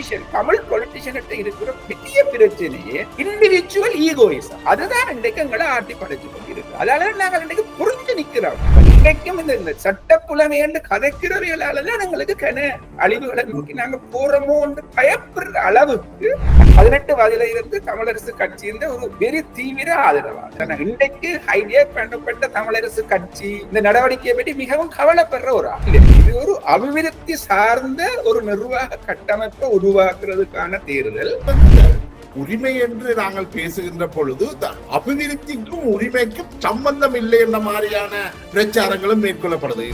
Politician Tamil பொலிட்டிஷியன்கிட்ட இருக்கிற பெரிய பிரச்சனையே இண்டிவிஜுவல் ஈகோயிசம் அதுதான் இன்றைக்கு எங்களை ஆட்டி படைச்சு கொண்டிருக்கு. அதனால நாங்கள் இன்றைக்கு புரிஞ்சு நிற்கிறோம் இன்றைக்கும் இந்த இந்த சட்ட புலமையண்டு கதைக்கிறவர்களால தான் எங்களுக்கு கன அழிவுகளை நோக்கி நாங்கள் போறோமோ பயப்படுற அளவுக்கு பதினெட்டு வயதுல இருந்து தமிழரசு கட்சி இருந்த ஒரு பெரிய தீவிர ஆதரவாளர். இன்றைக்கு ஹைலைட் பண்ணப்பட்ட தமிழரசு கட்சி இந்த நடவடிக்கையை பற்றி மிகவும் கவலைப்படுற ஒரு ஆள். இது ஒரு அபிவிருத்தி சார்ந்த ஒரு நிர்வாக கட்டமைப்பை உருவாக்குறதுக்கான தேர்தல். உரிமை என்று நாங்கள் பேசுகின்ற பொழுது அபிவிருத்திக்கும் உரிமைக்கும் சம்பந்தம் இல்லை என்ற மாதிரியான பிரச்சாரங்களும் மேற்கொள்ளப்படுது.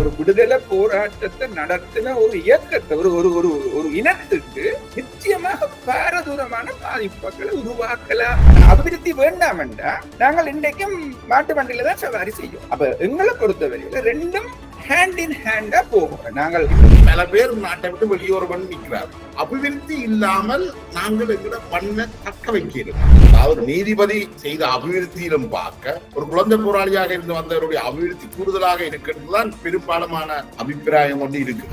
ஒரு விடுதலை போராட்டத்தை நடத்தின ஒரு இயக்கத்தை ஒரு ஒரு ஒரு ஒரு இனத்துக்கு நிச்சயமாக பாரதூரமான பாதிப்புகளை உருவாக்கலாம். அபிவிருத்தி வேண்டாம் என்றா நாங்கள் இன்றைக்கும் மாட்டு வண்டியில தான் சவாரி செய்யும். அப்ப எங்களை பொறுத்தவரையில ரெண்டும் ஹேண்ட் இன் ஹேண்டா போகும் நாங்கள் பல பேர் நாட்டை விட்டு வெளியோர் பண்ணி நிற்கிறார் அபிவிருத்தி இல்லாமல் நாங்கள் எங்கட பண்ண தக்க வைக்கிறோம். அதாவது நீதிபதி செய்த அபிவிருத்தியிலும் பார்க்க ஒரு குழந்தை போராளியாக இருந்து வந்தவருடைய அபிவிருத்தி கூடுதலாக இருக்கின்றதுதான் பெரும்பாலுமான அபிப்பிராயம் கொண்டு இருக்கு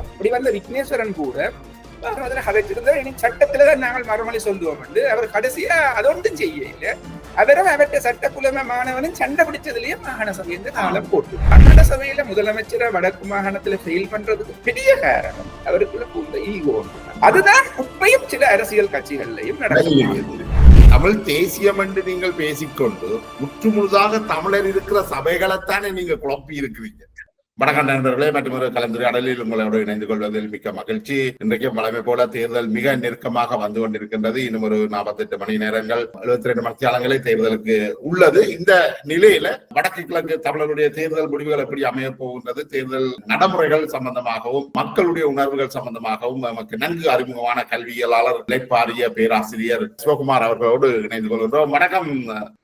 அப்படி வந்த விக்னேஸ்வரன் கூட அதுல இனி சட்டத்துல தான் நாங்கள் மறுமொழி சொல்லுவோம் என்று அவர் கடைசியா அதொன்றும் செய்ய இல்ல அவரும் அவற்றை சட்ட மாணவனும் சண்டை பிடிச்சதுலயே மாகாண சபை என்று காலம் போட்டு. மாகாண சபையில முதலமைச்சரை வடக்கு மாகாணத்துல ஃபெயில் பண்றதுக்கு பெரிய காரணம் அவருக்குள்ள பூந்த ஈகோ அதுதான் உண்மையும் சில அரசியல் கட்சிகள்லயும் நடக்கிறது தமிழ் தேசியம் என்று நீங்கள் பேசிக்கொண்டு முற்றுமுழுதாக தமிழர் இருக்கிற சபைகளைத்தானே நீங்க குழப்பி இருக்கிறீங்க. வணக்கம் நண்பர்களே மற்றும் ஒரு கலந்துரையாடலில் உங்களோடு இணைந்து கொள்வதில் மிக்க மகிழ்ச்சி. இன்றைக்கு வழமை போல தேர்தல் மிக நெருக்கமாக வந்து கொண்டிருக்கின்றது. இன்னும் ஒரு நாற்பத்தெட்டு மணி நேரங்கள் எழுபத்தி ரெண்டு மத்தியாலங்களை தேர்தலுக்கு உள்ளது. இந்த நிலையில வடக்கு கிழக்கு தமிழருடைய தேர்தல் முடிவுகள் எப்படி அமைய போகின்றது தேர்தல் நடைமுறைகள் சம்பந்தமாகவும் மக்களுடைய உணர்வுகள் சம்பந்தமாகவும் நமக்கு நன்கு அறிமுகமான கல்வியலாளர் இளைப்பாரிய பேராசிரியர் சிவகுமார் அவர்களோடு இணைந்து கொள்கின்றோம். வணக்கம்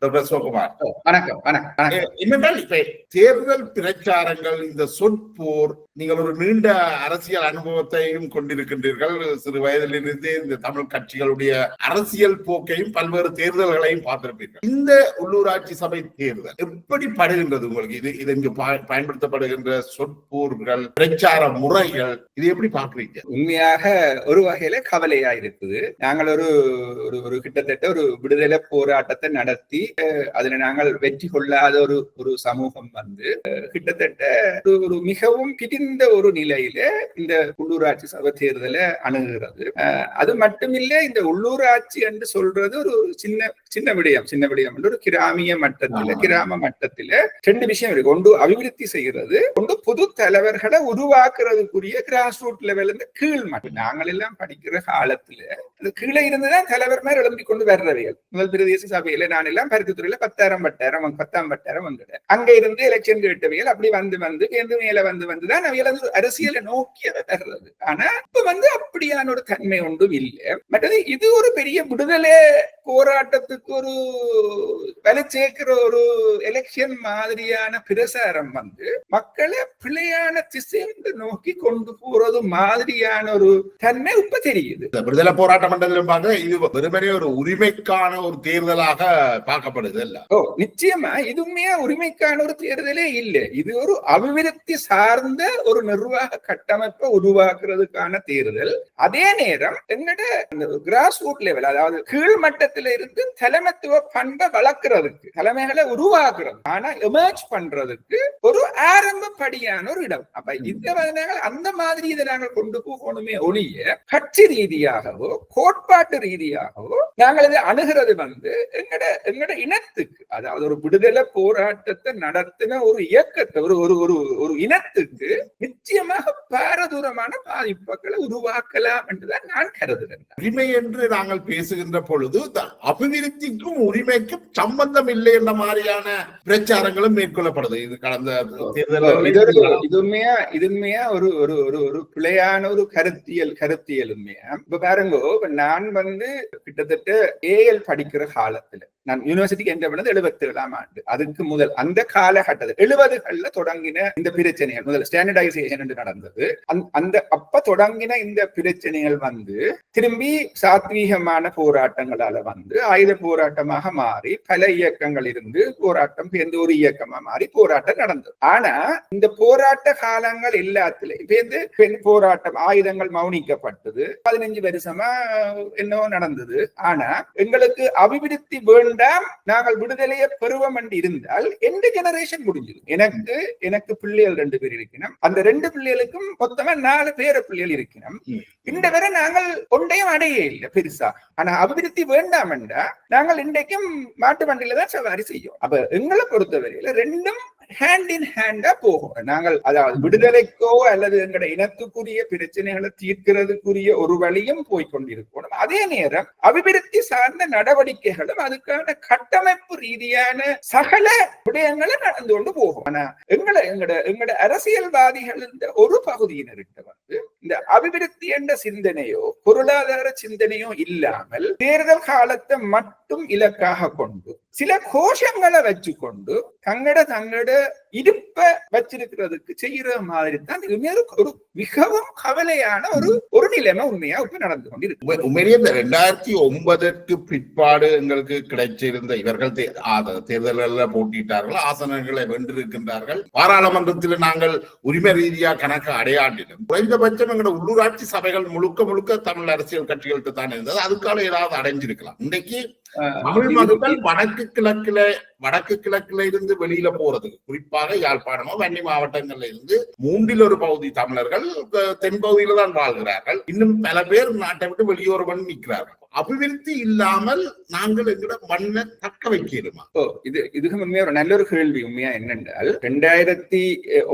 டாக்டர் சிவகுமார். வணக்கம் வணக்கம் என்னென்றால் இப்ப தேர்தல் பிரச்சாரங்கள் இந்த razón por நீங்கள் ஒரு நீண்ட அரசியல் அனுபவத்தையும் கொண்டிருக்கின்றீர்கள். சிறு வயதிலிருந்து இந்த தமிழ் கட்சிகளுடைய அரசியல் போக்கையும் பல்வேறு தேர்தல்களையும் பார்த்திருப்பீர்கள். இந்த உள்ளூராட்சி சபை தேர்தல் எப்படி படுகின்றது உங்களுக்கு? இது இது இங்கு பயன்படுத்தப்படுகின்ற சொற்போர்கள் பிரச்சார முறைகள் இது எப்படி பாக்குறீங்க உண்மையாக ஒரு வகையில கவலையா இருக்குது. நாங்கள் ஒரு ஒரு ஒரு கிட்டத்தட்ட ஒரு விடுதலை போராட்டத்தை நடத்தி அஹ், அதுல நாங்கள் வெற்றி கொள்ளாத ஒரு ஒரு சமூகம் வந்து கிட்டத்தட்ட ஒரு- மிகவும் கிட்ட பிரிந்த ஒரு நிலையில இந்த உள்ளூராட்சி சபை தேர்தலை அணுகுகிறது அது மட்டுமில்ல இந்த உள்ளூராட்சி என்று சொல்றது ஒரு சின்ன சின்ன விடயம் சின்ன விடயம் என்று ஒரு கிராமிய மட்டத்தில. கிராம மட்டத்தில ரெண்டு விஷயம் இருக்கு ஒன்று அபிவிருத்தி செய்கிறது ஒன்று புது தலைவர்களை உருவாக்குறதுக்குரிய கிராஸ் ரூட் லெவல் இருந்து கீழ் மட்டம் நாங்கள் எல்லாம் படிக்கிற காலத்துல அந்த கீழே இருந்துதான் தலைவர் மாதிரி எழும்பி கொண்டு வர்றவைகள் முதல் பிரதேச சபையில நான் எல்லாம் பருத்தித்துறையில பத்தாயிரம் பட்டாயிரம் பத்தாம் பட்டாயிரம் வந்துட்டேன் அங்க இருந்து எலெக்ஷன் கேட்டவைகள் அப்படி வந்து வந்து மேல வந்து வந்துதான் வந்து அரசியலை நோக்கி அதை தர்றது. ஆனா இப்ப வந்து அப்படியான ஒரு தன்மை ஒன்றும் இல்லை. மற்றது இது ஒரு பெரிய விடுதலை போராட்டத்துக்கு ஒரு வலு சேர்க்கிற ஒரு எலெக்ஷன் மாதிரியான பிரசாரம் வந்து மக்களை பிழையான திசைந்து நோக்கி கொண்டு போறது மாதிரியான ஒரு தன்மை இப்ப தெரியுது. விடுதலை போராட்டம் மன்றத்திலும் பார்க்க இது வெறுமனே ஒரு உரிமைக்கான ஒரு தேர்தலாக பார்க்கப்படுது இல்ல ஓ நிச்சயமா. இது உண்மையா உரிமைக்கான ஒரு தேர்தலே இல்லை. இது ஒரு அபிவிருத்தி சார்ந்த ஒரு நிர்வாக கட்டமைப்பை உருவாக்குறதுக்கான தேர்தல். அதே நேரம் எங்கட கிராஸ் ரூட் லெவல் அதாவது கீழ் மட்டத்தில இருந்து தலைமைத்துவ பண்பை வளர்க்கறதுக்கு தலைமைகளை உருவாக்குறது ஆனா எமர்ஜ் பண்றதுக்கு ஒரு ஆரம்ப படியான ஒரு இடம். அப்ப இந்த நாங்கள் அந்த மாதிரி இதை நாங்கள் கொண்டு போகணுமே ஒழிய கட்சி ரீதியாகவோ கோட்பாட்டு ரீதியாகவோ நாங்கள் இதை அணுகிறது வந்து எங்கட எங்கட இனத்துக்கு அதாவது ஒரு விடுதலை போராட்டத்தை நடத்தின ஒரு இயக்கத்தை ஒரு ஒரு ஒரு இனத்துக்கு நிச்சயமாக பாரதூரமான பாதிப்புகளை உருவாக்கலாம் என்றுதான் நான் கருதுகிறேன். உரிமை என்று நாங்கள் பேசுகின்ற பொழுது அபிவிருத்திக்கும் உரிமைக்கும் சம்பந்தம் இல்லை என்ற மாதிரியான பிரச்சாரங்களும் மேற்கொள்ளப்படுது. இது கடந்த தேர்தல் இது உண்மையா இது உண்மையா ஒரு ஒரு ஒரு ஒரு பிழையான ஒரு கருத்தியல் கருத்தியல் உண்மையா இப்ப பாருங்க இப்ப நான் வந்து கிட்டத்தட்ட ஏஎல் படிக்கிற காலத்துல நான் யூனிவர்சிட்டிக்கு என்ற பண்ணது எழுபத்தி ஏழாம் ஆண்டு. அதுக்கு முதல் அந்த காலகட்டத்தில் எழுபதுகள்ல தொடங்கின இந்த பிரச்சனைகள் முதல் ஸ்டாண்டர்டைசேஷன் என்று நடந்தது. அந்த- அப்ப தொடங்கின இந்த பிரச்சனைகள் வந்து திரும்பி சாத்வீகமான போராட்டங்களால வந்து ஆயுத போராட்டமாக மாறி பல இயக்கங்கள் இருந்து போராட்டம் சேர்ந்து ஒரு இயக்கமா மாறி போராட்டம் நடந்தது. ஆனா இந்த போராட்ட காலங்கள் எல்லாத்துலயும் சேர்ந்து பெண் போராட்டம் ஆயுதங்கள் மௌனிக்கப்பட்டது பதினஞ்சு வருஷமா என்னவோ நடந்தது. ஆனா எங்களுக்கு அபிவிருத்தி வேண்டும் நாங்கள் விடுதலையை பெறுவோம் என்று இருந்தால் எந்த ஜெனரேஷன் முடிஞ்சது எனக்கு எனக்கு பிள்ளைகள் ரெண்டு பேர் இருக்கணும். அந்த ரெண்டு பிள்ளைகளுக்கும் மொத்தமா நாலு பேர பிள்ளைகள் இருக்கணும். இந்த வரை நாங்கள் ஒன்றையும் அடைய இல்லை பெருசா. ஆனா அபிவிருத்தி வேண்டாம் என்றா நாங்கள் இன்றைக்கும் மாட்டு வண்டியில தான் சவாரி செய்யும். அப்ப எங்களை பொறுத்தவரையில ரெண்டும் ஹேண்ட் இன் ஹேண்டா போகும். நாங்கள் அதாவது விடுதலைக்கோ அல்லது எங்கட இனத்துக்குரிய பிரச்சனைகளை தீர்க்கிறதுக்குரிய ஒரு வழியும் போய்கொண்டிருக்கணும் அதே நேரம் அபிவிருத்தி சார்ந்த நடவடிக்கைகளும் அதுக்கான கட்டமைப்பு ரீதியான சகல விடயங்களும் நடந்து கொண்டு போகும். ஆனா எங்களை எங்கட எங்கட அரசியல்வாதிகள் ஒரு பகுதியினர்கிட்ட வந்து இந்த அபிவிருத்தி என்ற சிந்தனையோ பொருளாதார சிந்தனையோ இல்லாமல் தேர்தல் காலத்தை மட்டும் இலக்காக கொண்டு சில கோஷங்களை வச்சு கொண்டு தங்கட தங்கட இருப்ப வச்சிருக்கிறதுக்கு செய்யற மாதிரி தான் ஒரு மிகவும் கவலையான ஒரு ஒரு நிலைமை உண்மையா இப்ப நடந்து கொண்டிருக்கு. உண்மையிலேயே இந்த ரெண்டாயிரத்தி ஒன்பதற்கு பிற்பாடு எங்களுக்கு கிடைச்சிருந்த இவர்கள் தே- ஆ- தேர்தல்களில் போட்டியிட்டார்கள் ஆசனங்களை வென்றிருக்கின்றார்கள். பாராளுமன்றத்தில் நாங்கள் உரிமை ரீதியா கணக்கு அடையாண்டிலும் குறைந்தபட்சம் எங்களோட உள்ளூராட்சி சபைகள் முழுக்க முழுக்க தமிழ் அரசியல் கட்சிகள்கிட்ட தான் இருந்தது. அதுக்கான ஏதாவது அடைஞ்சிருக்கலாம். இன்னைக்கு தமிழ் மக்கள் வடக்கு கிழக்குல வடக்கு கிழக்குல இருந்து வெளியில போறதுக்கு குறிப்பாக யாழ்ப்பாணமோ வன்னி மாவட்டங்கள்ல இருந்து மூன்றில் ஒரு பகுதி தமிழர்கள் அஹ், தென் வாழ்கிறார்கள். இன்னும் பல பேர் நாட்டை விட்டு வெளியோர் பண்ணி நிற்கிறார்கள். அபிவிருத்தி இல்லாமல் நாங்கள் எங்கட மண்ணை தக்க வைக்கணுமா? ஓ இது இதுக்கு உண்மையா ஒரு நல்ல ஒரு கேள்வி உண்மையா என்னென்றால் ரெண்டாயிரத்தி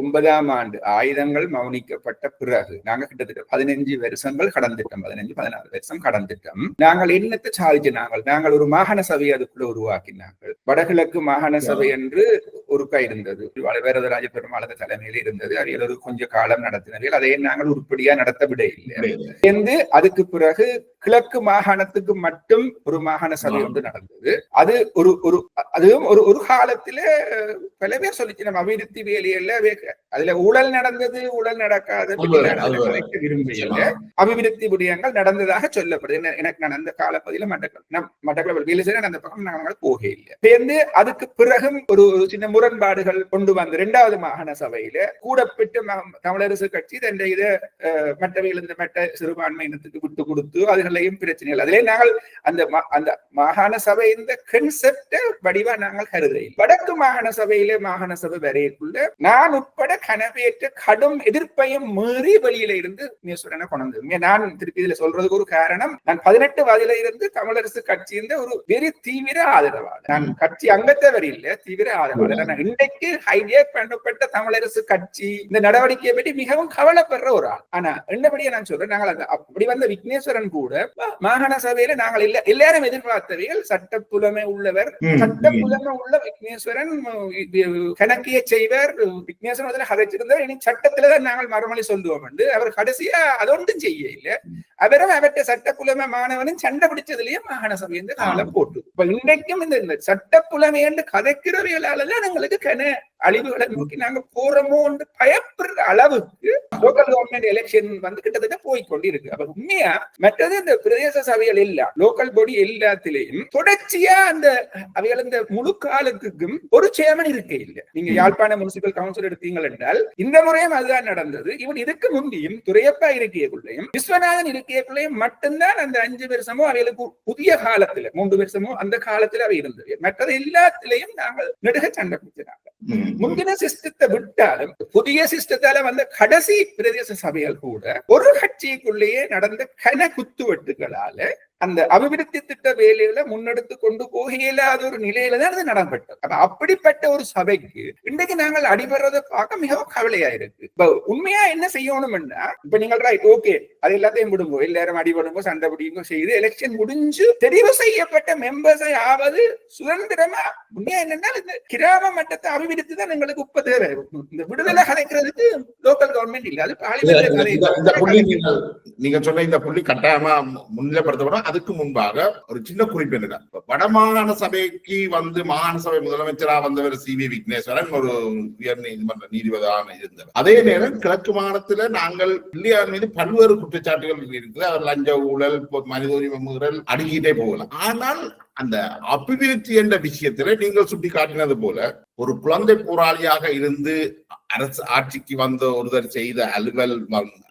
ஒன்பதாம் ஆண்டு ஆயுதங்கள் மௌனிக்கப்பட்ட பிறகு நாங்க கிட்டத்தட்ட பதினஞ்சு வருஷங்கள் கடந்துட்டோம் பதினஞ்சு பதினாறு வருஷம் கடந்துட்டோம் நாங்கள் என்னத்தை சாதிச்சு நாங்கள் நாங்கள் ஒரு மாகாண சபை அதுக்குள்ள உருவாக்கினார்கள் வடகிழக்கு மாகாண சபை என்று ஒருக்கா இருந்தது வேரதராஜ பெருமாளத தலைமையில் இருந்தது அதில் ஒரு கொஞ்ச காலம் நடத்தினார்கள் அதை நாங்கள் உருப்படியா நடத்த விட இல்லை அதுக்கு பிறகு கிழக்கு மாகாணத்துக்கு மட்டும் ஒரு மாகாண சபை ஒன்று நடந்தது. அது ஒரு ஒரு அதுவும் ஒரு ஒரு காலத்துல பல பேர் சொல்லிச்சு நம்ம அபிவிருத்தி வேலையில அதுல ஊழல் நடந்தது ஊழல் நடக்காத. விரும்பல அபிவிருத்தி விடயங்கள் நடந்ததாக சொல்லப்படுது. எனக்கு நான் அந்த காலப்பகுதியில மட்டக்கள மட்டக்களப்பு வேலை செய்ய அந்த பக்கம் நாங்கள் போக இல்லை சேர்ந்து அதுக்கு பிறகும் ஒரு சின்ன முரண்பாடுகள் கொண்டு வந்து இரண்டாவது மாகாண சபையில கூடப்பட்டு தமிழரசு கட்சி தன்னை இதை மற்றவைகள் இந்த மற்ற சிறுபான்மை இனத்துக்கு விட்டு கொடுத்து அதுகளையும் பிரச்சனைகள். அதிலே நாங்கள் அந்த அந்த மாகாண சபை இந்த கன்செப்ட வடிவா நாங்கள் கருதையில் வடக்கு மாகாண சபையிலே மாகாண சபை வரைக்குள்ள நான் உட்பட கனவேற்ற கடும் எதிர்ப்பையும் மீறி வெளியில இருந்து நீசுரனை கொண்டு. நான் திருப்பி இதுல சொல்றதுக்கு ஒரு காரணம் நான் பதினெட்டு வயதுல இருந்து தமிழரசு கட்சியின் ஒரு வெறி தீவிர ஆதரவாளர் நான் கட்சி அங்கத்தவர் இல்ல தீவிர ஆதரவாளர் ஆனா இன்றைக்கு ஹைஜேக் பண்ணப்பட்ட தமிழரசு கட்சி இந்த நடவடிக்கையை பற்றி மிகவும் கவலைப்படுற ஒரு ஆள். ஆனா என்னபடியா நான் சொல்றேன் நாங்கள் அப்படி வந்த விக்னேஸ்வரன் கூட மாகாண சபையில நாங்கள் இல்ல எல்லாரும் எதிர்பார்த்தவைகள் சட்ட புலமை உள்ளவர் சட்ட புலமை உள்ள விக்னேஸ்வரன் கணக்கிய செய்வர் விக்னேஸ்வரன் அதுல கதைச்சிருந்தார். இனி சட்டத்துலதான் நாங்கள் மறுமொழி சொல்லுவோம் என்று. அவர் கடைசியா அதொன்றும் செய்ய இல்ல அவரும் அவற்றை சட்ட புலமை மாணவனும் சண்டை பிடிச்சதுலயே மாகாண சபை இந்த காலம் போட்டு. இப்ப இன்றைக்கும் இந்த சட்ட புலமை என்று கதைக்கிறவைகளாலதான் எங்களுக்கு கன. அழிவுகளை நோக்கி நாங்க போறோமோ என்று பயப்படுற அளவுக்கு லோக்கல் கவர்மெண்ட் எலெக்ஷன் வந்து கிட்டத்தட்ட போய்க்கொண்டு இருக்கு அப்ப உண்மையா மற்றது இந்த பிரதேச சபைகள் எல்லாம் லோக்கல் பாடி எல்லாத்திலையும் தொடர்ச்சியா அந்த அவைகள் இந்த முழு காலத்துக்கும் ஒரு சேர்மன் இருக்க இல்ல. நீங்க யாழ்ப்பாண முனிசிபல் கவுன்சில் எடுத்தீங்கள் என்றால் இந்த முறையும் அதுதான் நடந்தது. இவன் இதுக்கு முந்தியும் துரையப்பா இருக்கையக்குள்ளையும் விஸ்வநாதன் இருக்கையக்குள்ளையும் மட்டும்தான் அந்த அஞ்சு வருஷமோ அவைகளுக்கு புதிய காலத்துல மூன்று வருஷமோ அந்த காலத்துல அவை இருந்தது. மற்றது எல்லாத்திலையும் நாங்கள் நெடுக சண்டை பிடிச்சினாங்க. முந்தின சிஸ்டத்தை விட்டாலும் புதிய சிஸ்டத்தால வந்த கடைசி பிரதேச சபைகள் கூட ஒரு கட்சிக்குள்ளேயே நடந்த கன குத்துவெட்டுகளால அந்த அபிவிருத்தி திட்ட வேலைகளை முன்னெடுத்து கொண்டு போக இயலாத ஒரு நிலையில தான் அது நடந்தது அப்ப அப்படிப்பட்ட ஒரு சபைக்கு இன்றைக்கு நாங்கள் அடிபடுறதை பார்க்க மிகவும் கவலையா இருக்கு இப்ப உண்மையா என்ன செய்யணும்னா இப்ப நீங்கள் ரைட் ஓகே அது எல்லாத்தையும் விடுங்கோ. எல்லாரும் அடிபடுங்கோ சண்டை பிடிங்கோ செய்து எலெக்ஷன் முடிஞ்சு தெரிவு செய்யப்பட்ட மெம்பர்ஸை ஆவது சுதந்திரமா உண்மையா என்னன்னா இந்த கிராம மட்டத்தை அபிவிருத்தி தான் எங்களுக்கு இப்ப தேவை இந்த விடுதலை கலைக்கிறதுக்கு லோக்கல் கவர்மெண்ட் இல்ல அது நீங்க சொன்ன இந்த புள்ளி கட்டாயமா முன்னிலைப்படுத்தப்படும். அதுக்கு முன்பாக ஒரு சின்ன குறிப்பு என்ன வடமாகாண சபைக்கு வந்து மாகாண சபை முதலமைச்சரா வந்தவர் சி வி விக்னேஸ்வரன் ஒரு உயர் நீதிமன்ற நீதிபதியாக இருந்தவர். அதே நேரம் கிழக்கு மாகாணத்துல நாங்கள் பிள்ளையார் மீது பல்வேறு குற்றச்சாட்டுகள் இருக்குது. அவர் லஞ்ச ஊழல் மனித உரிமை மீறல் அடுக்கிட்டே போகலாம். ஆனால் அந்த அபிவிருத்தி என்ற விஷயத்துல நீங்கள் சுட்டி காட்டினது போல ஒரு குழந்தை போராளியாக இருந்து அரசு ஆட்சிக்கு வந்த ஒருவர் செய்த அலுவல்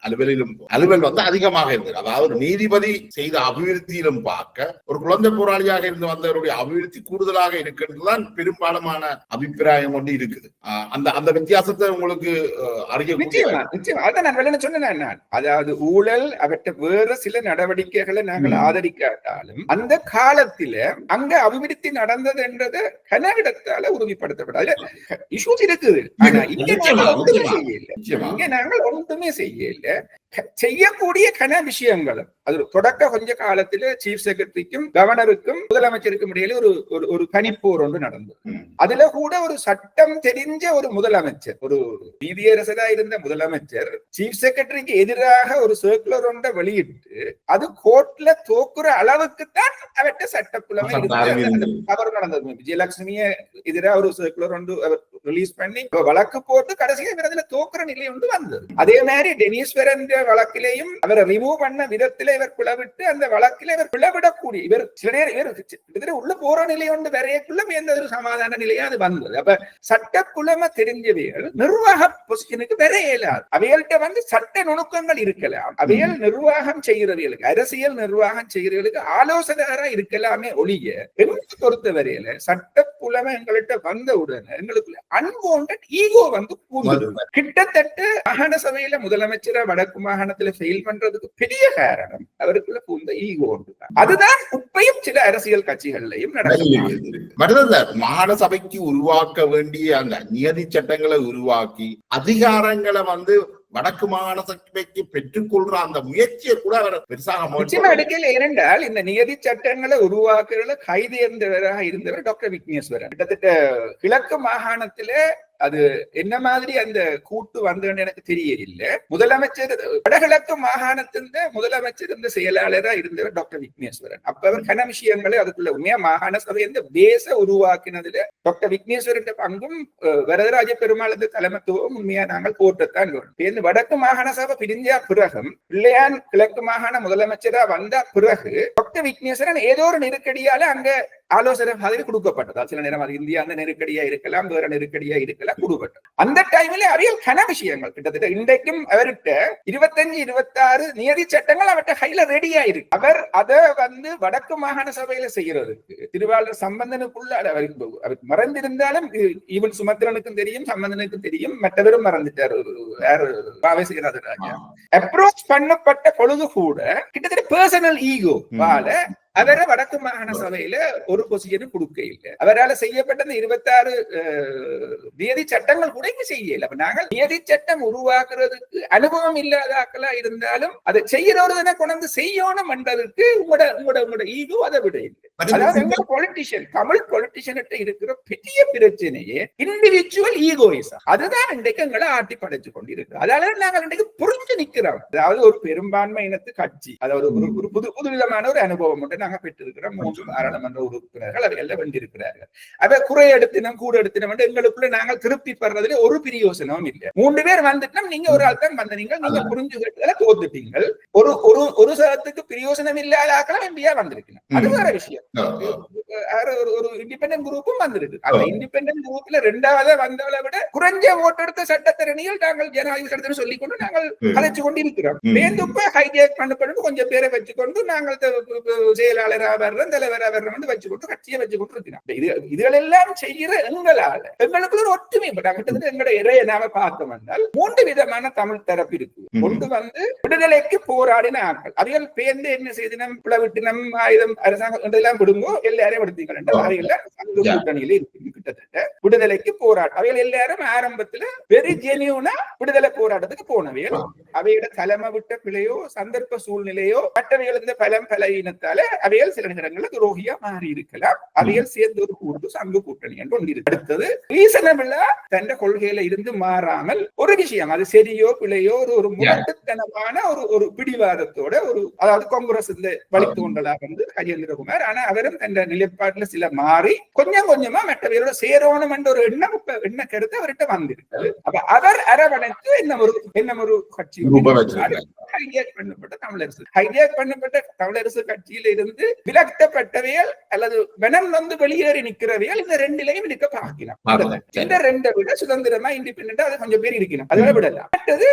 அலுவலிலும் அலுவல் வந்து அதிகமாக இருந்தது. அதாவது ஒரு நீதிபதி செய்த அபிவிருத்தியிலும் பார்க்க ஒரு குழந்தை போராளியாக இருந்து வந்தவருடைய அபிவிருத்தி கூடுதலாக இருக்கின்றதுதான் பெரும்பாலுமான அபிப்பிராயம் ஒன்று இருக்குது. அந்த அந்த வித்தியாசத்தை உங்களுக்கு அறியக்கூடிய நிச்சயமா நான் சொன்னேன் நான். அதாவது ஊழல் அவற்றை வேறு சில நடவடிக்கைகளை நாங்கள். ஆதரிக்காட்டாலும் அந்த காலத்தில அங்க அபிவிருத்தி நடந்தது என்றது கனவிடத்தால உறுதிப்படுத்தப்படாது இஷ்யூஸ் இருக்குது ஆனா இங்க நாங்கள் ஒன்றுமே. செய்யல. இங்க நாங்கள் ஒன்றுமே செய்யல செய்யக்கூடிய கன விஷயங்களும் அது தொடக்க கொஞ்ச காலத்துல சீஃப் செக்ரட்டரிக்கும் கவர்னருக்கும் முதலமைச்சருக்கும் இடையில ஒரு ஒரு- கணிப்போர் ஒன்று நடந்தது. அதுல கூட ஒரு சட்டம் தெரிஞ்ச ஒரு முதலமைச்சர் ஒரு நீதியரசரா இருந்த முதலமைச்சர் சீஃப் செக்ரட்டரிக்கு எதிராக ஒரு சர்க்குலர் ஒன்றை வெளியிட்டு அது கோர்ட்ல தோக்குற அளவுக்கு தான் அவற்ற சட்டப்புலமை தவறு நடந்தது. விஜயலட்சுமிய எதிராக ஒரு சர்க்குலர் ஒன்று ரிலீஸ் பண்ணி வழக்கு போட்டு கடைசியா இவர் அதுல தோக்குற நிலை ஒன்று வந்தது. அதே மாதிரி டெனீஸ்வரன் வழக்கிலையும் அவரை ரிமூவ் பண்ண விதத்தில இவர் பிளவிட்டு அந்த வழக்கில இவர் பிளவிடக்கூடிய இவர் சில நேரம் இவர் கிட்டத்தட்ட உள்ள போற நிலை ஒன்று வரையக்குள்ள எந்த ஒரு சமாதான நிலையா அது வந்தது. அப்ப சட்டப்புலம தெரிஞ்சவைகள் நிர்வாக பொசிஷனுக்கு வர இயலாது அவைகள்கிட்ட வந்து சட்ட நுணுக்கங்கள் இருக்கலாம். அவைகள் நிர்வாகம் செய்கிறவர்களுக்கு அரசியல் நிர்வாகம் செய்கிறவர்களுக்கு ஆலோசகரா இருக்கலாமே ஒழிய பொறுத்த வரையில சட்டப்புலம எங்கள்கிட்ட வந்த உடனே எங்களுக்குள்ள அன்போண்டட் ஈகோ வந்து கிட்டத்தட்ட மாகாண சபையில முதலமைச்சரா வடக்கு மாகாணத்துல ஃபெயில் பண்றதுக்கு பெரிய காரணம் அவருக்குள்ள பூந்த ஈகோ அதுதான் உப்பையும் சில அரசியல் கட்சிகள்லையும் நடக்குது. மற்றது மாகாண சபைக்கு உருவாக்க வேண்டிய அந்த நியதி சட்டங்களை உருவாக்கி அதிகாரங்களை வந்து வடக்கு மாகாண சபைக்கு பெற்றுக்கொள்ற அந்த முயற்சியை கூட அவர் பெருசாக நிச்சயமா எடுக்கல. ஏனென்றால் இந்த நியதி சட்டங்களை உருவாக்குறதுல கைது இருந்தவராக இருந்தவர் டாக்டர் விக்னேஸ்வரன். கிட்டத்தட்ட கிழக்கு மாகாணத்திலே அது என்ன மாதிரி அந்த கூட்டு வந்ததுன்னு எனக்கு தெரியவில்லை. முதலமைச்சர் வடகிழக்கு மாகாணத்தின் முதலமைச்சர் இந்த செயலாளரா இருந்தவர் டாக்டர் விக்னேஸ்வரன். அப்ப அவர் கன விஷயங்களை அதுக்குள்ள உண்மையா மாகாண சபை இந்த பேச உருவாக்கினதுல டாக்டர் விக்னேஸ்வரன் பங்கும் வரதராஜ பெருமாளது தலைமத்துவம் தலைமைத்துவம் உண்மையா நாங்கள் போட்டுத்தான் வேணும் இந்த வடக்கு மாகாண சபை பிரிஞ்சா பிறகும் பிள்ளையான் கிழக்கு மாகாண முதலமைச்சரா வந்த பிறகு டாக்டர் விக்னேஸ்வரன் ஏதோ ஒரு நெருக்கடியால அங்க ஆலோசனை மாதிரி கொடுக்கப்பட்டதா சில நேரம் அது இந்தியா அந்த நெருக்கடியா இருக்கலாம் வேற நெருக்கடியா இருக்கலாம். கொடுக்கப்பட்டது அந்த டைம்ல அவையல் கன விஷயங்கள் கிட்டத்தட்ட இன்றைக்கும் அவர்கிட்ட இருபத்தஞ்சு இருபத்தாறு நியதி சட்டங்கள் அவர்கிட்ட கையில ரெடியா இருக்கு அவர் அதை வந்து வடக்கு மாகாண சபையில செய்யறதுக்கு திருவாளர் சம்பந்தனுக்குள்ள அவருக்கு மறந்திருந்தாலும் ஈவன் சுமத்திரனுக்கும் தெரியும் சம்பந்தனுக்கும் தெரியும். மற்றவரும் மறந்துட்டார். அப்ரோச் பண்ணப்பட்ட பொழுது கூட கிட்டத்தட்ட பர்சனல் ஈகோ வால அவரை வடக்கு மாகாண சபையில ஒரு பொசிஷனும் கொடுக்க இல்லை அவரால் செய்யப்பட்ட இந்த இருபத்தாறு நியதி சட்டங்கள் கூட இங்க செய்யல அப்ப நாங்கள் நியதி சட்டம் உருவாக்குறதுக்கு அனுபவம் இல்லாத ஆக்களா இருந்தாலும் அதை செய்யறவரு தானே கொண்டு செய்யணும் என்றதுக்கு உங்களோட உங்களோட உங்களோட ஈகோ அதை விட இல்லை. அதாவது எங்க பொலிட்டிஷியன் தமிழ் பொலிட்டிஷியன் இருக்கிற பெரிய பிரச்சனையே இண்டிவிஜுவல் ஈகோயிசம் அதுதான் இன்றைக்கு எங்களை ஆட்டி படைச்சு கொண்டிருக்கு. அதனால நாங்கள் இன்றைக்கு புரிஞ்சு நிக்கிறோம். அதாவது ஒரு பெரும்பான்மை இனத்து கட்சி. அதாவது ஒரு புது புது விதமான ஒரு அனுபவம் ஒன்று நாங்க பெற்றிருக்கிறோம். மூன்று பாராளுமன்ற உறுப்பினர்கள் அவை எல்லாம் வென்றிருக்கிறார்கள். அவை குறை எடுத்தினம் கூட எடுத்தினம் என்று எங்களுக்குள்ள நாங்கள் திருப்தி பெறதுல ஒரு பிரியோசனமும் இல்லை. மூன்று பேர் வந்துட்டோம். நீங்க ஒரு ஆள் தான் வந்தீங்க நீங்க புரிஞ்சு கேட்டதுல தோத்துட்டீங்க ஒரு ஒரு ஒரு சதத்துக்கு பிரியோசனம் இல்லாத ஆக்கலாம் இந்தியா வந்திருக்கணும். அது வேற விஷயம். ஒரு ஒரு இண்டிபெண்டன்ட் குரூப்பும் வந்திருக்கு. அந்த இண்டிபெண்டன்ட் குரூப்ல ரெண்டாவதா வந்தவளை விட குறைஞ்ச ஓட்டெடுத்த சட்டத்திறனிகள் நாங்கள் ஜனாதிபதி சட்டத்தை சொல்லிக் கொண்டு நாங்கள் கதைச்சு கொண்டு இருக்கிறோம் வேந்துப்ப ஹைஜேக் பண்ணப்பட்டு கொஞ்சம் பேரை வச்சுக்கொண்டு நாங்கள் செயலாளரா வர்றோம் தலைவரா வர்றோம் வச்சுக்கொண்டு கட்சியை வச்சுக்கொண்டு இருக்கிறோம் இது இதுகளெல்லாம் செய்கிற எங்களால எங்களுக்குள்ள ஒரு ஒற்றுமை கிட்டத்தட்ட எங்களோட இறைய நாம பார்த்தோம் என்றால் மூன்று விதமான தமிழ் தரப்பு இருக்கு. ஒன்று வந்து விடுதலைக்கு போராடின ஆட்கள் அவைகள் பேர்ந்து என்ன செய்தினம் பிளவிட்டினம் ஆயுதம் அரசாங்கம் என்றெல்லாம் விடுங்கோ எல்லாரையும் எடுத்தீங்கள் என்றால் அவைகள் சங்க. கூட்டணியில இருக்கு. கிட்டத்தட்ட விடுதலைக்கு போராட்டம். அவைகள் எல்லாரும் ஆரம்பத்துல வெரி ஜெனியூனா விடுதலை போராட்டத்துக்கு போனவைகள். அவையோட தலைமை விட்ட பிழையோ சந்தர்ப்ப சூழ்நிலையோ மற்றவைகள் இந்த பலம் பலவீனத்தால அவைகள் சில நேரங்கள்ல துரோகியா மாறி இருக்கலாம். அவைகள் சேர்ந்து ஒரு கூட்டு சங்க கூட்டணி என்று ஒன்று இருக்கு அடுத்தது ரீசனபிளா தன் கொள்கையில இருந்து மாறாமல் ஒரு விஷயம் அது சரியோ பிழையோ ஒரு ஒரு முரட்டுத்தனமான ஒரு ஒரு பிடிவாதத்தோட ஒரு அதாவது காங்கிரஸ் இந்த வழித்தோன்றலா வந்து கஜேந்திரகுமார் ஆனா அவரும் தன் நிலைப்பாட்டுல சில மாறி கொஞ்சம் கொஞ்சமா மற்றவரோட சேரோணும் என்ற ஒரு எண்ணம் இப்ப எண்ண கருத்து அவர்கிட்ட வந்திருக்கு அப்ப அவர் அரவணைத்து என்ன ஒரு என்ன ஒரு கட்சி. ஹைஜாக் பண்ணப்பட்ட தமிழரசு. ஹைஜாக் பண்ணப்பட்ட தமிழரசு கட்சியில இருந்து விலக்தப்பட்டவையல் அல்லது வெனம் வந்து வெளியேறி நிக்கிறவையல் இந்த ரெண்டிலையும் நிக்க பார்க்கலாம். இந்த ரெண்டை விட சுதந்திரமா இண்டிபெண்டா அது கொஞ்சம் பேர் இருக்கணும் அதை விடலாம். அடுத்தது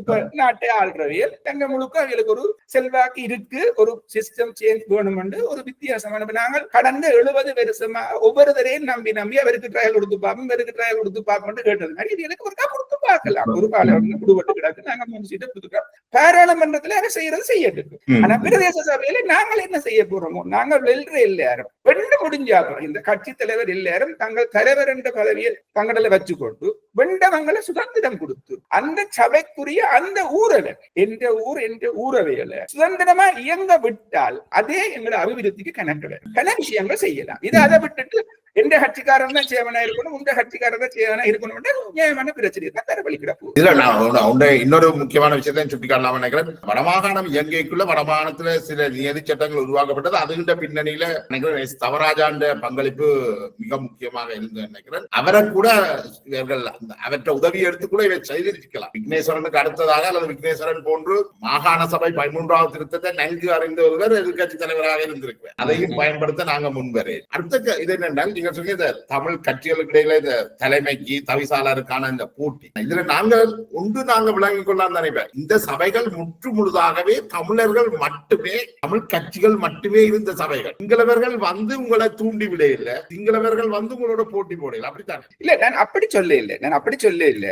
இப்ப நாட்டை ஆள்றவியல் தங்க முழுக்க அவங்களுக்கு ஒரு செல்வாக்கு இருக்கு. ஒரு சிஸ்டம் சேஞ்ச் வேணும்னு ஒரு வித்தியாசமான நாங்கள் கடந்த எழுபது வருஷமா ஒவ்வொருத்தரையும் நம்பி நம்பி அவருக்கு ட்ரையல் கொடுத்து பார்ப்போம் இவருக்கு ட்ரையல் கொடுத்து பார்ப்போம் கேட்டது. மாதிரி இது எனக்கு ஒருக்கா கொடுத்து பார்க்கலாம். ஒரு காலம் குடுபட்டு கிடக்கு. நாங்க மூணு சீட்டை கொடுத்துக்கிறோம் பாராளுமன்றத்துல அதை செய்யறது செய்யட்டும். ம். ஆனா பிரதேச சபையில நாங்கள் என்ன செய்ய போறோமோ? நாங்கள் வெல்ற எல்லாரும். வென்று முடிஞ்சாலும் இந்த கட்சி தலைவர் எல்லாரும் தங்கள் தலைவர் என்ற பதவியை தங்களில் வச்சுக்கொண்டு வெண்டவங்களை சுதந்திரம் கொடுத்து அந்த சபைக்குரிய அந்த ஊரவை என்ற ஊர் என்ற ஊரவையில சுதந்திரமா இயங்க விட்டால் அதே எங்களை அபிவிருத்திக்கு கணக்கிட பல விஷயங்கள் செய்யலாம். இது அதை விட்டுட்டு எந்த கட்சிக்காரன் தான் சேவனா இருக்கணும் உங்க கட்சிக்காரன் தான் சேவனா இருக்கணும் நியாயமான பிரச்சனை தான் தரவழிக்கிட போகுது இல்ல நான் இன்னொரு முக்கியமான விஷயத்தை சுட்டிக்காட்டலாம் நினைக்கிறேன். வடமாகாணம் இயற்கைக்குள்ள வடமாகாணத்துல சில நியதி சட்டங்கள் உருவாக்கப்பட்டது. அதுகின்ற பின்னணியில நினைக்கிறேன் தவராஜாண்ட பங்களிப்பு மிக முக்கியமாக இருந்து நினைக்கிறேன். அவரை கூட இவர்கள் அந்த அவற்றை உதவி எடுத்து கூட இவை செய்திருக்கலாம். விக்னேஸ்வரனுக்கு அடுத்ததாக அல்லது விக்னேஸ்வரன் போன்று மாகாண சபை பதிமூன்றாவது திருத்தத்தை நன்கு அறிந்த ஒருவர் எதிர்கட்சி தலைவராக இருந்திருக்கிறார். அதையும் பயன்படுத்த நாங்க முன்வரே அடுத்த க- இது என்னென்றால் நீங்க இந்த தமிழ் கட்சிகளுக்கிடையில இந்த தலைமைக்கு தவிசாளருக்கான இந்த போட்டி. இதுல நாங்கள் ஒன்று நாங்க விளங்கிக் கொள்ளலாம் நினைப்பேன் இந்த சபைகள் முற்று முழுதாகவே தமிழர்கள் மட்டுமே தமிழ் கட்சிகள் மட்டுமே இருந்த சபைகள். சிங்களவர்கள் வந்து உங்களை தூண்டி விட இல்ல சிங்களவர்கள் வந்து உங்களோட போட்டி போடல அப்படித்தான்? இல்ல நான் அப்படி சொல்ல இல்ல நான் அப்படி சொல்ல இல்ல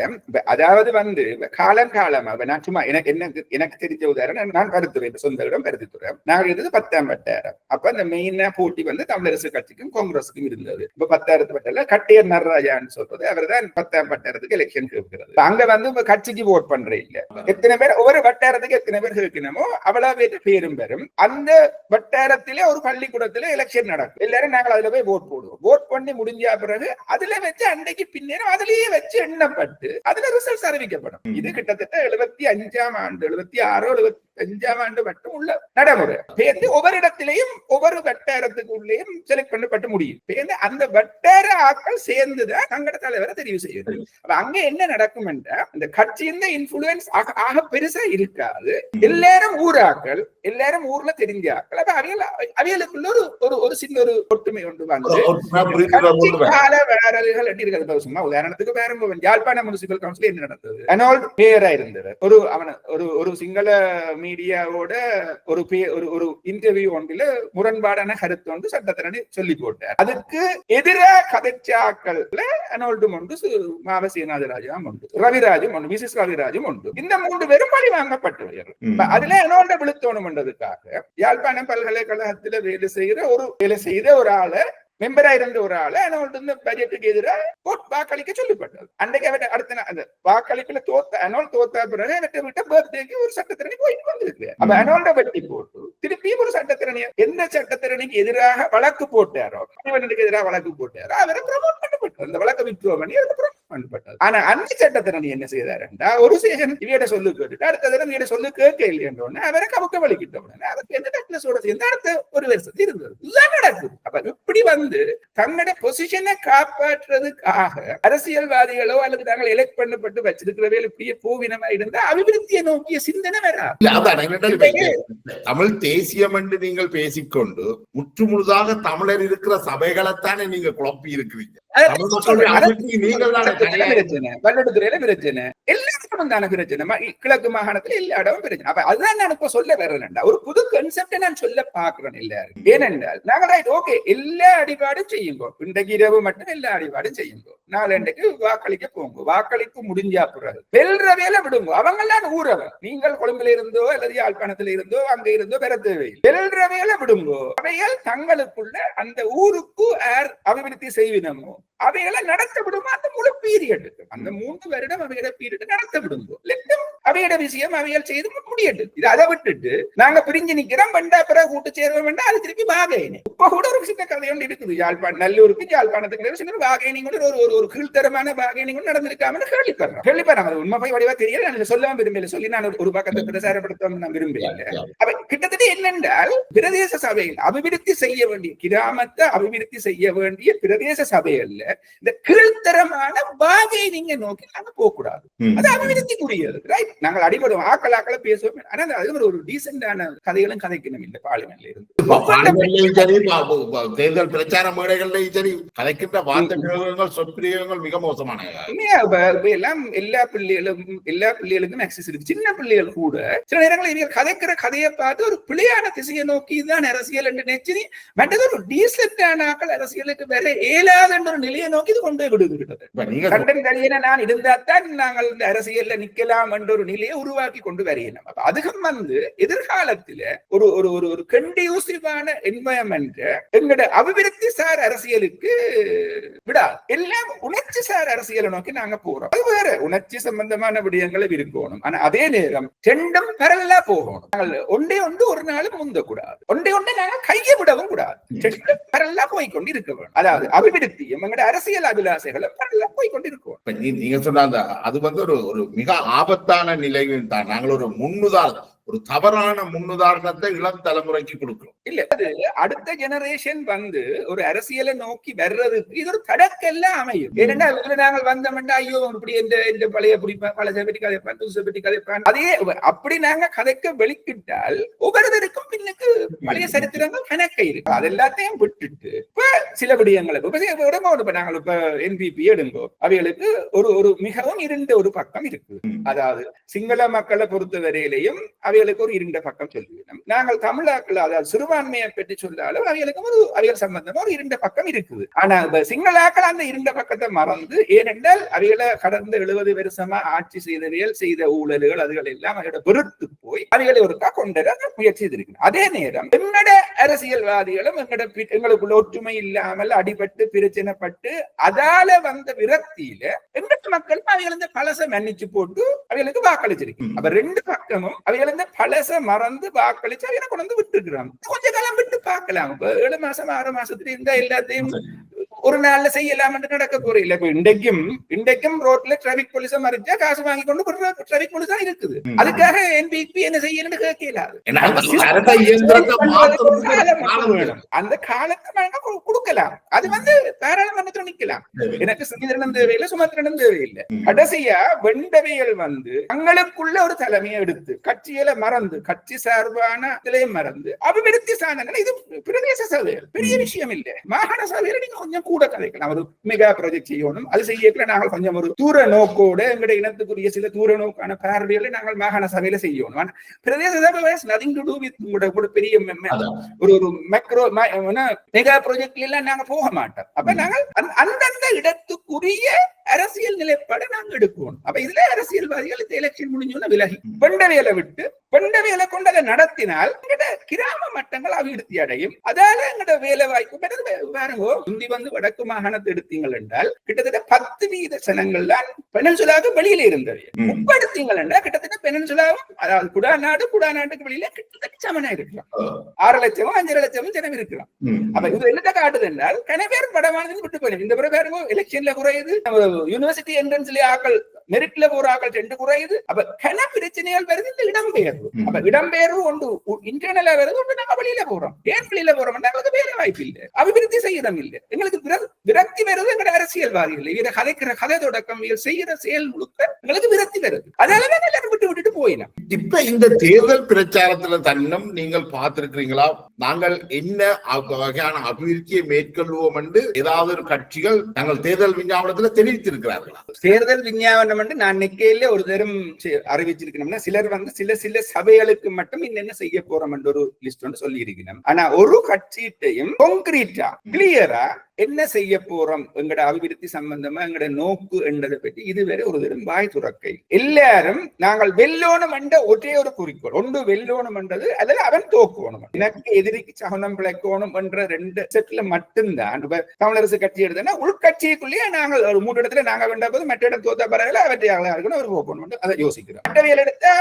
அதாவது வந்து காலம் காலமா நான் சும்மா எனக்கு எனக்கு எனக்கு தெரிஞ்ச உதாரணம் நான் கருத்துறேன் இப்ப சொந்த இடம் கருத்துத்துறேன் இருந்தது பத்தாம் வட்டாரம். அப்ப அந்த மெயினா போட்டி வந்து தமிழரசு கட்சிக்கும் காங்கிரஸுக்கும் இருந்தது. இப்ப பத்தாயிரத்து வட்டார கட்டியர் நடராஜான்னு சொல்றது. அவர் தான் பத்தாம் பட்டாயிரத்துக்கு எலெக்ஷன் கேட்கிறது அங்க வந்து கட்சிக்கு ஓட் பண்ற இல்ல. எத்தனை பேர் ஒவ்வொரு வட்டாரத்துக்கு எத்தனை பேர் கேட்கணுமோ அவ்வளவு பேர் பேரும் பெறும். அந்த வட்டாரத்திலே ஒரு பள்ளிக்கூடத்திலே எலெக்ஷன் நடக்கும். எல்லாரும் நாங்கள் அதுல போய் ஓட் போடுவோம். ஓட் பண்ணி முடிஞ்ச பிறகு அதுல வச்சு அன்றைக்கு பின்னேறம் அதுலயே வச்சு எண்ணப்பட்டு அதுல ரிசல்ட்ஸ் அறிவிக்கப்படும். இது கிட்டத்தட்ட எழுபத்தி அஞ்சாம் ஆண்டு எழுபத்தி ஆறோ எழுபத்தி அஞ்சாம் ஆண்டு மட்டும் உள்ள நடைமுறை. பேருந்து ஒவ்வொரு இடத்திலையும் ஒவ்வொரு வட்டாரத்துக்குள்ளேயும் செலக்ட் பண்ணப்பட்டு முடியும். பேருந்து அந்த வட்டார ஆட்கள் சேர்ந்துதான் தங்கட தலைவரை தெரிவு செய்யுது. அப்ப அங்க என்ன நடக்கும் என்றா அந்த கட்சியின் இன்ஃபுளுன்ஸ் ஆக பெருசா இருக்காது. எல்லாரும் ஊராக்கள் எல்லாரும் ஊர்ல தெரிஞ்ச ஆட்கள் அப்ப அவியல் அவியலுக்குள்ள ஒரு ஒரு ஒரு சின்ன ஒரு ஒற்றுமை ஒன்று வந்து கால வேறல்கள் எப்படி இருக்கிறது சும்மா உதாரணத்துக்கு ஒரு யாழ்ப்பாண முனிசிபல் கவுன்சில் என்ன நடந்தது? அனோல்ட் மேயரா இருந்தவர். ஒரு அவன ஒரு ஒரு சிங்கள மீடியாவோட ஒரு ஒரு ஒரு இன்டர்வியூ ஒன்றில முரண்பாடான கருத்து ஒன்று சட்டத்திரணி சொல்லி போட்டார். அதுக்கு எதிரா கதைச்சாக்கள்ல அனோல்டும் சு- மாவ சீனாதிராஜாம் உண்டு ரவிராஜும் உண்டு மிசிஸ் ரவிராஜும் உண்டு இந்த மூன்று பேரும் பழி வாங்கப்பட்டவர் இப்ப அதுல என்னோட விழுத்தோணும்ன்றதுக்காக யாழ்ப்பாணம் பல்கலைக்கழகத்துல வேலை செய்யற ஒரு வேலை செய்த ஒரு ஆளை மெம்பரா இருந்த ஒரு ஆளு அனோல்ட் இந்த பட்ஜெட்டுக்கு எதிராக ஓட் வாக்களிக்க சொல்லப்பட்டது அன்றைக்கு அவட்ட அடுத்த அந்த வாக்களிப்புல தோத்த அனோல் தோத்த பிறகு அவட்ட விட்ட பர்த்டேக்கு ஒரு சட்டத்திரணி போயிட்டு வந்திருக்கு. அப்ப அனோல்ட வெட்டி போட்டு திருப்பியும் ஒரு சட்டத்திரணி எந்த சட்டத்திரணிக்கு எதிராக வழக்கு போட்டாரோ இவனுக்கு எதிராக வழக்கு போட்டாரோ அவரை ப்ரமோட் பண்ணப்பட்டது அந்த வழக்கை வித்ரோ பண்ணி ப்ரமோட் பண்ணப்பட்டது ஆனா அந்த சட்டத்திரணி என்ன செய்தாருண்டா? ஒரு சேஷன் இவையோட சொல்லு கேட்டுட்டு அடுத்த தடவை இவையோட சொல்லு கேட்க இல்லையன்றோன்னு அவரை கவுக்க வலிக்கிட்ட உடனே அவருக்கு எந்த டக்னஸோட சேர்ந்து அடுத்த ஒரு வருஷம் இருந்தது. இதுதான் நடக்குது. அப்ப இப்படி வந்து தங்களோட பொசிஷனை காப்பாற்றுறதுக்காக அரசியல்வாதிகளோ அல்லது நாங்கள் எலெக்ட் பண்ணப்பட்டு வச்சிருக்கிறவே இப்படியே பூவினமா இருந்தா அபிவிருத்தியை நோக்கிய சிந்தனை தமிழ் தேசியம் என்று நீங்கள் பேசிக்கொண்டு முற்று முழுதாக தமிழர் இருக்கிற சபைகளைத்தானே நீங்க குழப்பி இருக்கிறீங்க. பிரச்சனை பல்லடுத்துறையில பிரச்சனை எல்லா அப்புறம் தானே பிரச்சனை ம- கிழக்கு மாகாணத்துல எல்லா இடமும் பிரச்சனை அப்ப அதுதான் நான் இப்ப சொல்ல வர்றேன்டா ஒரு புது கன்செப்டை நான் சொல்ல பாக்குறேன் எல்லாரும். ஏனென்றால் நாங்கள் ரைட் ஓகே எல்லா அடிபாடும் செய்யுங்கோ. இன்றைக்கு இரவு மட்டும் எல்லா அடிபாடும் செய்யுங்கோ. நாளண்டைக்கு வாக்களிக்க போங்க. வாக்களிப்பு முடிஞ்சா பிறகு வெல்ற வேலை விடுங்க. அவங்க எல்லாம் ஊரவன் நீங்கள் கொழும்புல இருந்தோ அல்லது யாழ்ப்பாணத்துல இருந்தோ அங்க இருந்தோ பெற தேவையில்லை. வெல்ற வேலை விடுங்கோ. அவைகள் தங்களுக்குள்ள அந்த ஊருக்கு அபிவிருத்தி செய்வினமோ அவைகளை நடத்த விடுமா? அந்த முழு பீரியட் அந்த மூன்று வருடம் அவையோட பீரியட் நடத்த விடுங்க. அவையோட விஷயம் அவைகள் செய்து முடியட்டும் இது அதை விட்டுட்டு நாங்க பிரிஞ்சு நிக்கிறோம். வண்டா பிறகு கூட்டு சேருவோம் வேண்டாம் அது திருப்பி வாகைனி. இப்ப கூட ஒரு சின்ன கதை ஒன்று இருக்குது. யாழ்ப்பாணம் நல்லூருக்கு யாழ்ப்பாணத்துக்கு சின்ன வாகைனி கூட ஒரு ஒரு ஒரு கீழ்த்தரமான வாகைனி கூட நடந்திருக்காமனு கேள்விப்படுறோம் கேள்விப்படுறோம் அது உண்மை போய் வடிவா தெரியல. நான் சொல்லாம விரும்பல சொல்லி நான் ஒரு- பக்கத்தை பிரசாரப்படுத்த நான் விரும்பல அப்ப கிட்டத்தட்ட என்னென்றால் பிரதேச சபையில் அபிவிருத்தி செய்ய வேண்டிய கிராமத்தை அபிவிருத்தி செய்ய வேண்டிய பிரதேச சபைகள்ல இந்த கீழ்த்தரமான வாகை நீங்க நோக்கி நாங்க போக கூடாது ம். அது அபிவிருத்திக்குரியது ரைட் நாங்கள் அடிபடுவோம் ஆக்கள் ஆக்களை பேசுவோம். ஆனா அது ஒரு- ஒரு டீசென்டான கதைகளும் கதைக்கணும் இல்லை பார்லிமெண்ட்ல இருந்து. தேர்தல் பிரச்சார மேடைகள்லயும் சரி கலைக்கின்ற வார்த்தை பிரயோகங்கள் சொற்பிரயோகங்கள் மிக மோசமான எல்லாம் எல்லா பிள்ளைகளும் எல்லா பிள்ளைகளுக்கும் ஆக்சஸ் இருக்கு. சின்ன பிள்ளைகள் கூட சில நேரங்களில் இவங்க கதைக்கிற கதையை பார்த்து ஒரு பிள்ளையான திசையை நோக்கி தான் அரசியல் என்று நினைச்சு மற்றது ஒரு டீசென்டான ஆக்கள் அரசியலுக்கு வேற இயலாத என்ற ஒரு நோக்கி இது கொண்டு போய் விடுகிறது இப்ப நீங்க கண்டன் கழியன நான் இருந்தால்தான் நாங்கள் இந்த அரசியல்ல நிக்கலாம் என்ற ஒரு நிலையை உருவாக்கி கொண்டு வரையணும் அப்ப அதுக்கும் வந்து எதிர்காலத்துல ஒரு ஒரு ஒரு ஒரு கண்டியூசிவான என்வயன்மெண்ட் எங்களோட அபிவிருத்தி சார் அரசியலுக்கு விடாது. எல்லாம் உணர்ச்சி சார் அரசியலை நோக்கி நாங்க போறோம். அது வேற உணர்ச்சி சம்பந்தமான விடயங்களை விரும்பணும். ஆனா அதே நேரம் ரெண்டும் பரவலா போகணும். நாங்கள் ஒன்றே ஒன்று ஒரு நாளும் முந்த கூடாது ஒன்றே ஒன்று நாங்கள் கையை விடவும் கூடாது. ரெண்டும் பரவலா போய்க்கொண்டு இருக்க வேணும் அதாவது அபிவிருத்தியும் எங்களோட அரசியல் அபிலாசைகளும் போய் கொண்டிருக்கோம். நீங்க சொன்ன அந்த அது வந்து ஒரு ஒரு மிக ஆபத்தான நிலையில் தான் நாங்கள் ஒரு முன்னுதாரணம். ஒரு தவறான முன்னுதாரணத்தை இளம் தலைமுறைக்கு கொடுக்கிறோம். இல்ல அது அடுத்த ஜெனரேஷன் வந்து ஒரு அரசியலை நோக்கி வர்றதுக்கு இது ஒரு தடக்கெல்லாம் அமையும். இதுல நாங்கள் வந்தோம்னா ஐயோ இப்படி இந்த இந்த பழைய பிடிப்பேன் பழைய பற்றி கதைப்பான் புதுசை பற்றி கதைப்பான் அதே அப்படி நாங்க கதைக்க வெளிக்கிட்டால் ஒவ்வொருத்தருக்கும் பின்னுக்கு பழைய சரித்திரங்கள் கணக்க இருக்கு. அது எல்லாத்தையும் விட்டுட்டு இப்ப சில விடயங்களை இப்ப இடமா இப்ப நாங்கள் இப்ப என்பிபி எடுங்கோ அவைகளுக்கு ஒரு ஒரு மிகவும் இருண்ட ஒரு பக்கம் இருக்கு. அதாவது சிங்கள மக்களை பொறுத்த வரையிலையும் அவைகளுக்கு ஒரு இருண்ட பக்கம் சொல்லுவோம் நாங்கள் தமிழாக்கள் அதாவது சிறுபான்மையை பற்றி சொன்னாலும் அவைகளுக்கு ஒரு அவைகள் சம்பந்தமா ஒரு இருண்ட பக்கம் இருக்குது. ஆனா சிங்களாக்கள் அந்த இருண்ட பக்கத்தை மறந்து ஏனென்றால் அவைகளை கடந்த எழுபது வருஷமா ஆட்சி செய்தவியல் செய்த ஊழல்கள் அதுகள் எல்லாம் அவையோட வெறுத்து போய் அவைகளை ஒருக்கா கொண்டு வர முயற்சி செய்திருக்கு அதே நேரம் எங்கட அரசியல்வாதிகளும் எங்கட பி- எங்களுக்குள்ள ஒற்றுமை இல்லாமல் அடிபட்டு பிரச்சனைப்பட்டு அதால வந்த விரக்தியில எங்கட்டு மக்களும் அவைகள் இந்த பழச மன்னிச்சு போட்டு அவைகளுக்கு வாக்களிச்சிருக்கு. அப்ப ரெண்டு பக்கமும் அவைகள் இந்த பழச மறந்து வாக்களிச்சு அவைகளை கொண்டு வந்து விட்டுருக்கிறாங்க கொஞ்ச காலம் விட்டு பார்க்கலாம். ஏழு மாசம் ஆறு மாசத்துல இருந்தா எல்லாத்தையும் ஒரு நாள்ல செய்யலாம் என்று நடக்க போறீங்க இப்ப இன்றைக்கும் இன்றைக்கும் ரோட்ல டிராபிக் போலீஸ மறிச்சா காசு வாங்கி கொண்டு டிராபிக் போலீஸ் தான் இருக்குது. அதுக்காக என்பிபி என்ன செய்யணும்னு கேட்கலாது ஏன்னா அந்த காலத்தை நாங்க கு- கொடுக்கலாம். அது வந்து பாராளுமன்றத்தில் நிக்கலாம் எனக்கு சுமந்திரனும் தேவையில்லை சுமந்திரனும் தேவையில்லை. கடைசியா வெண்டவைகள் வந்து தங்களுக்குள்ள ஒரு தலைமையை எடுத்து கட்சிகளை மறந்து கட்சி சார்பான மறந்து அபிவிருத்தி சாதனங்கள் இது பிரதேச சபைகள் பெரிய விஷயம் இல்லை. மாகாண சபையில நீங்க கொஞ்சம் கூட கதைக்கலாம் ஒரு மெகா ப்ராஜெக்ட் செய்யணும் அது செய்யக்குள்ள நாங்கள் கொஞ்சம் ஒரு தூர நோக்கோட எங்களுடைய இனத்துக்குரிய சில தூர நோக்கான பார்வைகளை நாங்கள் மாகாண சபையில செய்யணும் பிரதேச சபை நதிங் டு டூ வித் உங்களோட பெரிய. ஒரு ஒரு மெக்ரோ மெகா ப்ராஜெக்ட்ல எல்லாம் நாங்க போக மாட்டோம் அப்ப. நாங்கள் அந்த- அந்தந்த இடத்துக்குரிய அரசியல் நிலைப்பாடு நாங்க எடுக்கணும். அப்ப இதுல அரசியல்வாதிகள் இந்த எலெக்ஷன் முடிஞ்சோன்னு விலகி ம். பெண்டவேலை விட்டு பெண்டவேலை கொண்டு அதை நடத்தினால் எங்கட கிராம மட்டங்கள் அபிவிருத்தி அடையும். அதால எங்கட வேலை வாய்ப்பு பாருங்க இந்தி வந்து வடக்கு மாகாணத்தை எடுத்தீங்கள் என்றால் கிட்டத்தட்ட பத்து வீத சனங்கள் தான் பெனன்சுலாவுக்கு வெளியில. இப்ப எடுத்தீங்கள் என்றால் கிட்டத்தட்ட பெனன்சுலாவும் அதாவது குடாநாடு குடாநாட்டுக்கு வெளியில கிட்டத்தட்ட சமனா இருக்கலாம். ஆறு லட்சமும் அஞ்சரை லட்சமும் ஜனம் இருக்கலாம். அப்ப இது என்னத்த காட்டுது என்றால் கனவேர் படமானது விட்டு போயிடும். இந்த பிறகு எலெக்ஷன்ல குறையுது. யூனிவர்சிட்டி என்ட்ரன்ஸ்ல ஆக்கள் மெரிட்ல போற ஆக்கள் ரெண்டு குறையுது. அப்ப கன பிரச்சனைகள் வருது இந்த இடம்பெயர்வு. அப்ப இடம்பெயர்வு ஒன்று இன்டர்னலா வருது ஒன்று நாங்க வெளியில போறோம். ஏன் வெளியில போறோம்? எங்களுக்கு வேலை வாய்ப்பு இல்லை. அபிவிருத்தி செய்யறோம் இல்லை. எங்களுக்கு விர- விரக்தி வருது எங்க அரசியல்வாதிகள் இவரை கதைக்கிற கதை தொடக்கம் செய்யற செயல் முழுக்க எங்களுக்கு விரக்தி வருது. அதனாலதான் எல்லாரும் விட்டு விட்டுட்டு போயிடும் இப்ப இந்த தேர்தல் பிரச்சாரத்துல தன்னும் நீங்கள் பார்த்திருக்கிறீங்களா? நாங்கள் என்ன வகையான அபிவிருத்தியை மேற்கொள்வோம் என்று ஏதாவது ஒரு கட்சிகள் தங்கள் தேர்தல் விஞ்ஞாபனத்துல அறிவித்திருக்கிறார்களா? தேர்தல் விஞ்ஞாபனம் என்று நான் நிக்கையில ஒரு தரம் அறிவிச்சிருக்கணும்னா சிலர் வந்து சில சில சபைகளுக்கு மட்டும் என்னென்ன செய்ய போறோம் ஒரு லிஸ்ட் ஒன்று சொல்லி இருக்கணும் ஆனா ஒரு கட்சியிட்டையும் கான்கிரீட்டா கிளியரா என்ன செய்ய போறோம்? எங்கட அபிவிருத்தி சம்பந்தமா எங்கட நோக்கு என்றதை பற்றி இதுவரை ஒரு தரம் வாய் துறக்கை. எல்லாரும் நாங்கள் வெல்லோனம் என்ற ஒரே ஒரு குறிக்கோள். ஒன்று வெல்லோனம் என்றது அல்லது அவன் தோக்குவணும். எனக்கு எதிரிக்கு சகனம் பிழைக்கணும் என்ற ரெண்டு செட்ல மட்டும்தான். தமிழரசு கட்சி எடுத்தா உள்கட்சிக்குள்ளேயே நாங்கள் ஒரு மூன்று இடத்துல நாங்க வேண்ட போது மற்ற இடம் தோத்த பரவாயில்ல அவற்றை இருக்கணும் அவர் போகணும் அதை யோசிக்கிறோம். மற்றவியல் எடுத்தா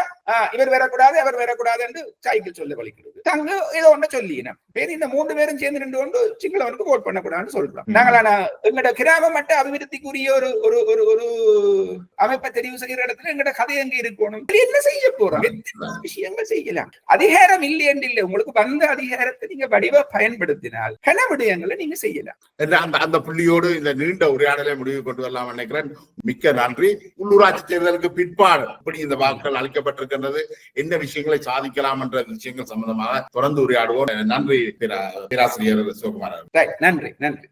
இவர் வரக்கூடாது அவர் வரக்கூடாது என்று சைக்கிள் சொல்ல வலிக்கிறது தங்க ஏதோ ஒன்று சொல்லினோம் பேர் இந்த மூன்று பேரும் சேர்ந்து ரெண்டு ஒன்று சிங்களவனுக்கு ஓட் பண்ணக்கூடாதுன்னு சொல்ல சொல்றோம் நாங்கள் ஆனா எங்கட கிராம மட்ட அபிவிருத்திக்குரிய ஒரு ஒரு ஒரு ஒரு அமைப்பை தெரிவு செய்யற இடத்துல எங்கட கதை எங்க இருக்கணும்? என்ன செய்ய போறோம். விஷயங்கள் செய்யலாம். அதிகாரம் இல்லை என்று இல்லை. உங்களுக்கு வந்த அதிகாரத்தை நீங்க வடிவா பயன்படுத்தினால் கன விடயங்களை நீங்க செய்யலாம். அந்த அந்த புள்ளியோடு இந்த நீண்ட உரையாடலை முடிவு கொண்டு வரலாம் நினைக்கிறேன். மிக்க நன்றி. உள்ளூராட்சி தேர்தலுக்கு பிற்பாடு இப்படி இந்த வாக்குகள் அளிக்கப்பட்டிருக்கின்றது. என்ன விஷயங்களை சாதிக்கலாம் என்ற விஷயங்கள் சம்பந்தமாக தொடர்ந்து உரையாடுவோம். நன்றி பேரா- பேராசிரியர் சிவகுமார் நன்றி நன்றி.